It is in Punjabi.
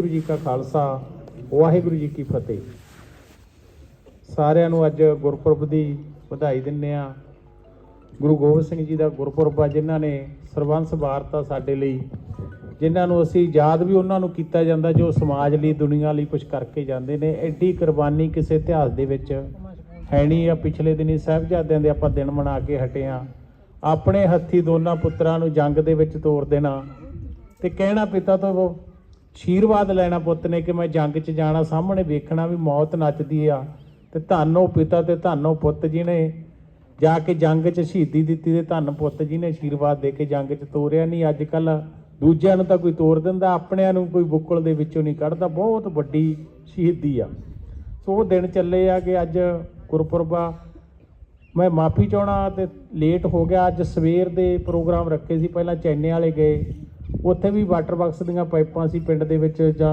ਗੁਰੂ ਜੀ ਕਾ ਖਾਲਸਾ, ਵਾਹਿਗੁਰੂ ਜੀ ਕੀ ਫਤਿਹ। ਸਾਰਿਆਂ ਨੂੰ ਅੱਜ ਗੁਰਪੁਰਬ ਦੀ ਵਧਾਈ ਦਿੰਨੇ ਆ ਗੁਰੂ ਗੋਬਿੰਦ ਸਿੰਘ ਜੀ ਦਾ ਗੁਰਪੁਰਬ ਆ, ਜਿਨ੍ਹਾਂ ਨੇ ਸਰਬੰਸ ਵਾਰਤਾ ਸਾਡੇ ਲਈ, ਜਿਨ੍ਹਾਂ ਨੂੰ ਅਸੀਂ ਯਾਦ ਵੀ ਉਹਨਾਂ ਨੂੰ ਕੀਤਾ ਜਾਂਦਾ, ਜੋ ਸਮਾਜ ਲਈ, ਦੁਨੀਆ ਲਈ ਕੁਝ ਕਰਕੇ ਜਾਂਦੇ ਨੇ। ਐਡੀ ਕੁਰਬਾਨੀ ਕਿਸੇ ਇਤਿਹਾਸ ਦੇ ਵਿੱਚ ਹੈ ਨਹੀਂ ਆ। ਪਿਛਲੇ ਦਿਨੀ ਸਾਹਿਬਜ਼ਾਦਿਆਂ ਦੇ ਆਪਾਂ ਦਿਨ ਮਨਾ ਕੇ ਹਟੇ ਆ ਆਪਣੇ ਹੱਥੀ ਦੋਨਾਂ ਪੁੱਤਰਾਂ ਨੂੰ ਜੰਗ ਦੇ ਵਿੱਚ ਤੋਰ ਦੇਣਾ ਤੇ ਕਹਿਣਾ ਪਿਤਾ ਤੋਂ ਉਹ ਆਸ਼ੀਰਵਾਦ ਲੈਣਾ ਪੁੱਤ ਨੇ ਕਿ ਮੈਂ ਜੰਗ 'ਚ ਜਾਣਾ, ਸਾਹਮਣੇ ਵੇਖਣਾ ਵੀ ਮੌਤ ਨੱਚਦੀ ਆ। ਤੇ ਧੰਨੋ ਪਿਤਾ ਤੇ ਧੰਨੋ ਪੁੱਤ ਜੀ ਨੇ ਜਾ ਕੇ ਜੰਗ 'ਚ ਸ਼ਹੀਦੀ ਦਿੱਤੀ ਤੇ ਧੰਨ ਪੁੱਤ ਜੀ ਨੇ ਆਸ਼ੀਰਵਾਦ ਦੇ ਕੇ ਜੰਗ 'ਚ ਤੋਰਿਆ ਨਹੀਂ ਅੱਜ ਕੱਲ ਦੂਜਿਆਂ ਨੂੰ ਤਾਂ ਕੋਈ ਤੋਰ ਦਿੰਦਾ, ਆਪਣਿਆਂ ਨੂੰ ਕੋਈ ਬੁੱਕਲ ਦੇ ਵਿੱਚੋਂ ਨਹੀਂ ਕੱਢਦਾ। ਬਹੁਤ ਵੱਡੀ ਸ਼ਹੀਦੀ ਆ। ਸੋ ਉਹ ਦਿਨ ਚੱਲੇ ਆ ਕਿ ਅੱਜ ਗੁਰਪੁਰਬਾ, ਮੈਂ ਮਾਫੀ ਚਾਹਣਾ ਤੇ ਲੇਟ ਹੋ ਗਿਆ। ਅੱਜ ਸਵੇਰ ਦੇ ਪ੍ਰੋਗਰਾਮ ਰੱਖੇ ਸੀ। ਪਹਿਲਾਂ ਚੈਨੇ ਵਾਲੇ ਗਏ। ਉੱਥੇ ਵੀ ਵਾਟਰ ਬਾਕਸ ਦੀਆਂ ਪਾਈਪਾਂ ਸੀ ਪਿੰਡ ਦੇ ਵਿੱਚ ਜਾਂ